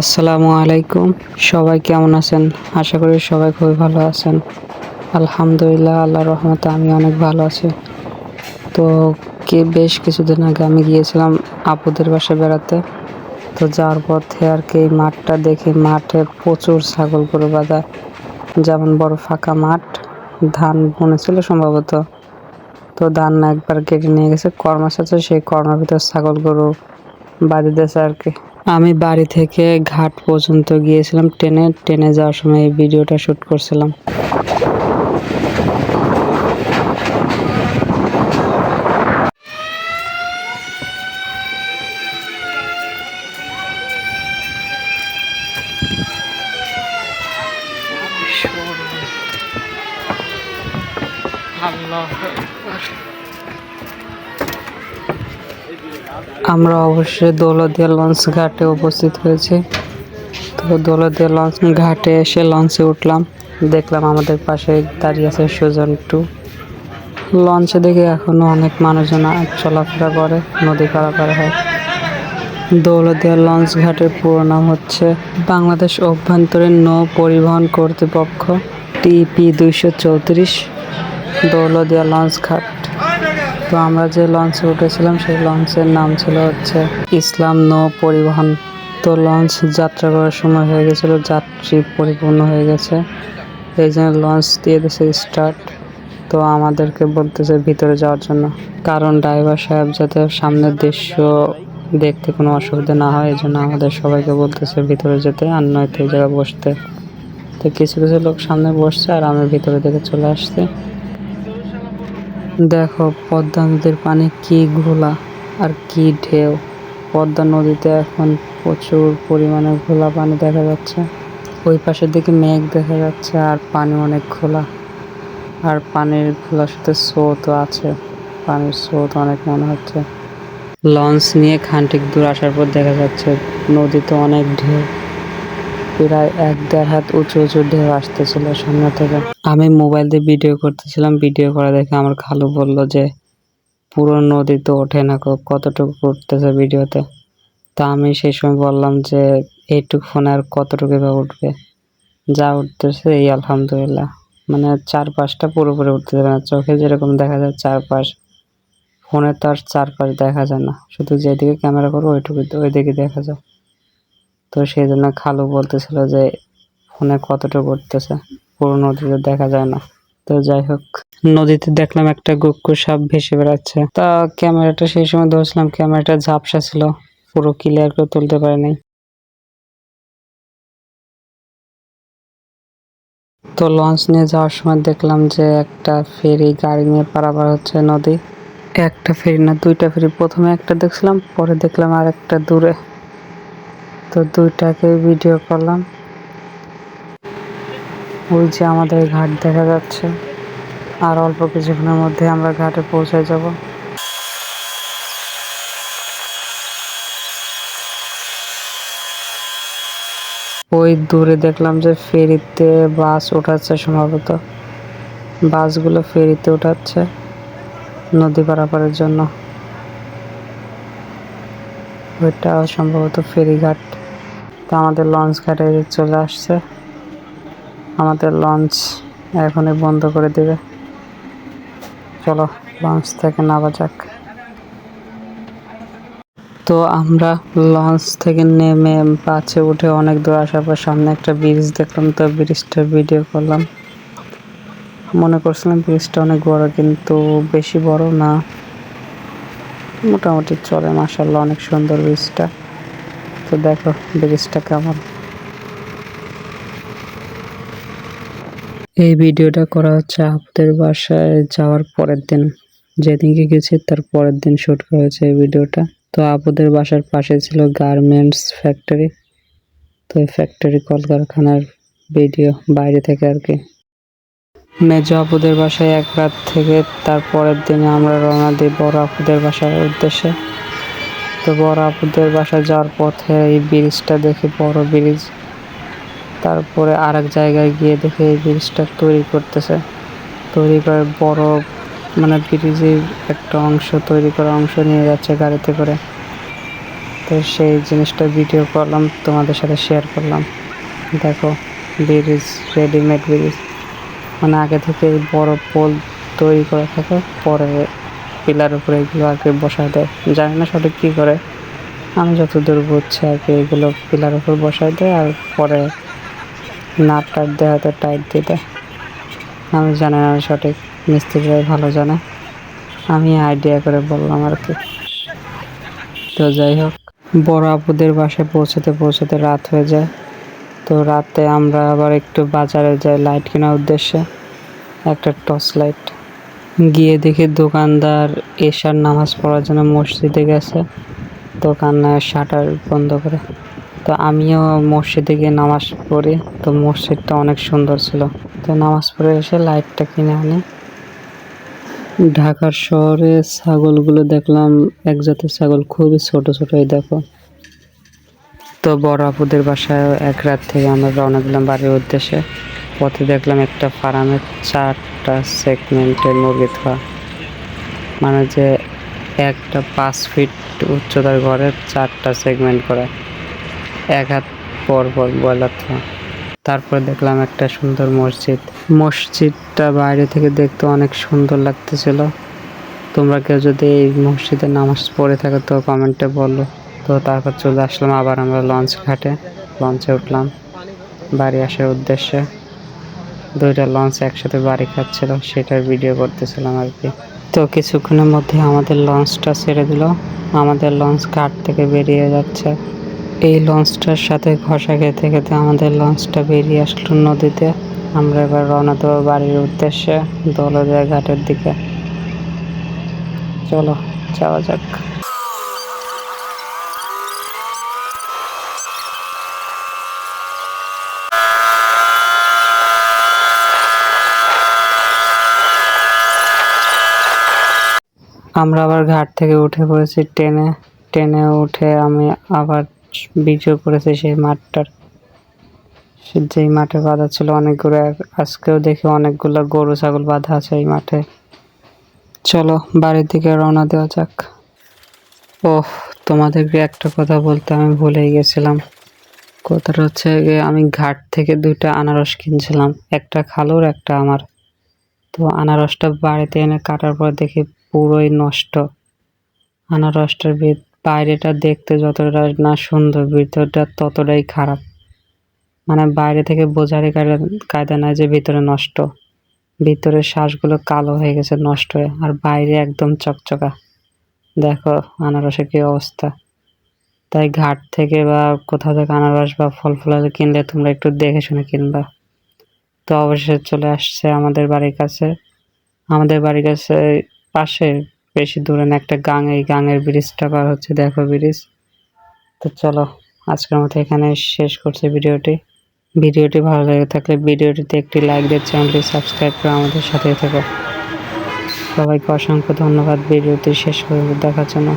আসসালামু আলাইকুম। সবাই কেমন আছেন? আশা করি সবাই খুবই ভালো আছেন। আলহামদুলিল্লাহ আল্লাহ রহমতে আমি অনেক ভালো আছি। তো কে বেশ কিছুদিন আগে আমি গিয়েছিলাম আপুদের বাসায় বেড়াতে। তো যাওয়ার পথে আর কি এই মাঠটা দেখি মাঠে প্রচুর ছাগল গরু বাঁধা। যেমন বড় ফাঁকা মাঠ, ধান বুনেছিল সম্ভবত। তো ধান একবার কেটে নিয়ে গেছে কর্মাস আছে সেই কর্মার ভিতর ছাগল গরু বাঁধিতেছে আর কি। আমি বাড়ি থেকে ঘাট পর্যন্ত গিয়েছিলাম ট্রেনে। ট্রেনে যাওয়ার সময় এই ভিডিওটা শ্যুট করছিলাম। আমরা অবশ্যই দৌলদিয়া লঞ্চ ঘাটে উপস্থিত হয়েছি। তো দৌলদিয়া লঞ্চ ঘাটে এসে লঞ্চে উঠলাম। দেখলাম আমাদের পাশে দাঁড়িয়ে আছে সুজন টু। লঞ্চে দেখে এখনও অনেক মানুষজন চলাফেরা করে, নদী পারাপার হয়। দৌলদিয়া লঞ্চ ঘাটের পুরো নাম হচ্ছে বাংলাদেশ অভ্যন্তরীণ নৌ পরিবহন কর্তৃপক্ষ, টিপি দুইশো চৌত্রিশ দৌলদিয়া লঞ্চ ঘাট। তো আমরা যে লঞ্চে উঠেছিলাম, সেই লঞ্চের নাম ছিল হচ্ছে ইসলাম নৌ পরিবহন। তো লঞ্চ যাত্রা করার সময় হয়ে গেছিল, যাত্রী পরিপূর্ণ হয়ে গেছে। এই জন্য লঞ্চ দিয়ে দিয়েছে স্টার্ট তো আমাদেরকে বলতেছে ভিতরে যাওয়ার জন্য। কারণ ড্রাইভার সাহেব যাতে সামনের দৃশ্য দেখতে কোনো অসুবিধা না হয়, এই জন্য আমাদের সবাইকে বলতেছে ভিতরে যেতে, আর নয়তো এই জায়গায় বসতে। তো কিছু কিছু লোক সামনে বসছে, আর আমি ভিতরে দিকে চলে আসছি। দেখো, পদ্মা নদীর পানি কি ঘোলা আর কি ঢেউ। পদ্মা নদীতে এখন প্রচুর পরিমাণে ঘোলা পানি দেখা যাচ্ছে। ওই পাশের দিকে মেঘ দেখা যাচ্ছে আর পানি অনেক ঘোলা। আর পানির ঘোলার সাথে স্রোতও আছে। পানির স্রোত অনেক মনে হচ্ছে। লঞ্চ নিয়ে খান্তিক দূর আসার পর দেখা যাচ্ছে নদীতে অনেক ঢেউ। প্রায় এক দেড় হাত উঁচু উঁচু ঢেউ আসতেছিল সামনে থেকে। আমি মোবাইল দিয়ে ভিডিও করতেছিলাম, ভিডিও করা দেখে আমার খালু বলল যে, পুরো নদী তো ওঠে না কতটুকু উঠতেছে ভিডিওতে? তা আমি সেই সময় বললাম যে, এইটুকু ফোনে আর কতটুকু বা উঠবে? যা উঠতেছে এই আলহামদুলিল্লাহ। মানে চারপাশটা পুরোপুরি উঠতে যাবে না, চোখে যেরকম দেখা যায় চারপাশ। ফোনে তো আর চারপাশ দেখা যায় না, শুধু যেদিকে ক্যামেরা করব ওইটুকু ওইদিকে দেখা যায়। তো সেই জন্য খালু বলতেছিল যে ফোনে কতটুকু উঠতেছে পুরো নদীতে দেখা যায় না। তো যাই হোক, নদীতে দেখলাম একটা গুক্কু সাপ ভেসে বেড়াচ্ছে। তা ক্যামেরাটা সেই সময় ধরছিলাম, ক্যামেরাটা ঝাপসা ছিল। পুরো ক্লিয়ার করে তুলতে পারিনি। তো লঞ্চ নিয়ে যাওয়ার সময় দেখলাম যে একটা ফেরি গাড়ি নিয়ে পারাপার হচ্ছে নদী। একটা ফেরি না, দুইটা ফেরি। প্রথমে একটা দেখছিলাম, পরে দেখলাম আর একটা দূরে। তো দুইটাকে ভিডিও করলাম। ওই যে আমাদের ঘাট দেখা যাচ্ছে। আর অল্প কিছুক্ষণের মধ্যে আমরা ঘাটে পৌঁছে যাব। ওই দূরে দেখলাম যে ফেরিতে বাস ওঠাচ্ছে সম্ভবত। বাসগুলো ফেরিতে ওঠাচ্ছে নদী পারাপারের জন্য। ওইটা সম্ভবত ফেরিঘাট। তো আমাদের লঞ্চ ঘাটে চলে আসছে। আমাদের লঞ্চ এখনই বন্ধ করে দেবে। চলো লঞ্চ থেকে নামা যাক। তো আমরা লঞ্চ থেকে নেমে বাসে উঠে অনেক দূর আসার পর সামনে একটা ব্রিজ দেখলাম, তো ব্রিজটা ভিডিও করলাম। মনে করছিলাম ব্রিজটা অনেক বড়, কিন্তু বেশি বড় না। মোটামুটি চলে মাসাল্লাহ অনেক সুন্দর ব্রিজটা তো দেখো ব্রিজটা কেমন। এই ভিডিওটা করা হচ্ছে আপনাদের বাসায় যাওয়ার পরের দিন। যেদিনকে গেছি তার পরের দিন শুট করা হয়েছে এই ভিডিওটা। তো আপুদের বাসার পাশে ছিল গার্মেন্টস ফ্যাক্টরি। তো এই ফ্যাক্টরি কলকারখানার ভিডিও বাইরে থেকে আর কি। মেজো আপুদের বাসায় এক রাত থেকে তার পরের দিনে আমরা রওনা দিই বড় আপুদের বাসার উদ্দেশ্যে। তো বড় আপুদের বাসায় যাওয়ার পথে এই ব্রিজটা দেখে বড় ব্রিজ তারপরে আর এক জায়গায় গিয়ে দেখে এই ব্রিজটা তৈরি করতেছে। তৈরি করে বড় মানে ব্রিজের একটা অংশ তৈরি করা অংশ নিয়ে যাচ্ছে গাড়িতে করে। তো সেই জিনিসটা ভিডিও করলাম, তোমাদের সাথে শেয়ার করলাম। দেখো ব্রিজ রেডিমেড ব্রিজ মানে আগে থেকে বড় পোল তৈরি করে থাকে, পরে পিলার উপরে এগুলো কি বসায় দেয়। জানি না সঠিক কী করে। আমি যতদূর বুঝছি কি এগুলো পিলার উপর বসায় দেয় আর পরে নাট টাট দেওয়া হয়তো টাইট দিয়ে দেয়। আমি জানি না সঠিক। মিস্ত্রিরাই ভালো জানে। আমি আইডিয়া করে বললাম আর কি। তো যাই হোক, বড় আপুদের বাসায় পৌঁছাতে পৌঁছাতে রাত হয়ে যায়। তো রাতে আমরা আবার একটু বাজারে যাই লাইট কেনার উদ্দেশ্যে। একটা টর্চ লাইট গিয়ে দেখি দোকানদার এশার নামাজ পড়ার জন্য মসজিদে গেছে দোকানে শাটার বন্ধ করে। তো আমিও মসজিদে গিয়ে নামাজ পড়ি, তো মসজিদটা অনেক সুন্দর ছিল। তো নামাজ পড়ে এসে লাইটটা কিনে আনি। ঢাকার শহরে ছাগলগুলো দেখলাম, এক জাতের ছাগল খুবই ছোট ছোট এই দেখো। তো বড় আপুদের বাসায় এক রাত থেকে আমরা রওনা দিলাম বাড়ির উদ্দেশ্যে। পথে দেখলাম একটা ফার্মে চারটা সেগমেন্টের মুরগি থোয়া মানে যে একটা পাঁচ ফিট উচ্চতার ঘরে চারটা সেগমেন্ট করা। এক হাত পর পর ব্রয়লার থোয়া তারপর দেখলাম একটা সুন্দর মসজিদ। মসজিদটা বাইরে থেকে দেখতে অনেক সুন্দর লাগতেছিল। তোমরা কেউ যদি এই মসজিদে নামাজ পড়ে থাকো তো কমেন্টে বলো। তো তারপর চলে আসলাম আবার আমরা লঞ্চ ঘাটে। লঞ্চে উঠলাম। বাড়ি আসার উদ্দেশ্যে। দুইটা লঞ্চ একসাথে বাড়ি খাচ্ছিল সেটার ভিডিও করতেছিলাম আর কি। তো কিছুক্ষণের মধ্যে আমাদের লঞ্চটা ছেড়ে দিল। আমাদের লঞ্চ ঘাট থেকে বেরিয়ে যাচ্ছে। এই লঞ্চটার সাথে ঘষা খেতে খেতে আমাদের লঞ্চটা বেরিয়ে আসলো নদীতে। আমরা এবার রওনা দেবো বাড়ির উদ্দেশ্যে দলজা ঘাটের দিকে। চলো, যাওয়া যাক। আমরা আবার ঘাট থেকে উঠে পড়েছি ট্রেনে। ট্রেনে উঠে আমি আবার ভিডিও করেছি সেই মাঠটার। যেই মাঠে বাঁধা ছিল অনেকগুলো, আজকেও দেখি অনেকগুলো গরু, ছাগল বাঁধা আছে এই মাঠে। চলো, বাড়ির দিকে রওনা দেওয়া যাক। ওহ, তোমাদেরকে একটা কথা বলতে আমি ভুলেই গেছিলাম। কথাটা হচ্ছে আমি ঘাট থেকে দুইটা আনারস কিনছিলাম, একটা খালুর, একটা আমার। তো আনারসটা বাড়িতে এনে কাটার পর দেখি পুরোই নষ্ট। আনারসটার বাইরেটা দেখতে যতটা না সুন্দর, ভিতরটা ততটাই খারাপ। মানে বাইরে থেকে বোঝারই কায়দা- নাই যে ভিতরে নষ্ট। ভিতরের শ্বাসগুলো কালো হয়ে গেছে, নষ্ট হয়ে, আর বাইরে একদম চকচকা। দেখো আনারসের কী অবস্থা। তাই ঘাট থেকে বা কোথাও থেকে আনারস বা ফল ফলাদি কিনলে তোমরা একটু দেখে শুনে কিনবা। তো অবশেষে চলে আসছে আমাদের বাড়ির কাছে। আমাদের বাড়ির কাছে পাশে বেশি দূরে না, একটা গাং, এই গাঙের ব্রিজটা পার হচ্ছে, দেখো ব্রিজ। তো চলো, আজকের মতো এখানে শেষ করছি ভিডিওটি। ভিডিওটি ভালো লেগে থাকলে ভিডিওটিতে একটি লাইক দিয়ে চ্যানেলটি সাবস্ক্রাইব করে আমাদের সাথে থেকো। সবাইকে অসংখ্য ধন্যবাদ, ভিডিওটি শেষ করে দেখার জন্য।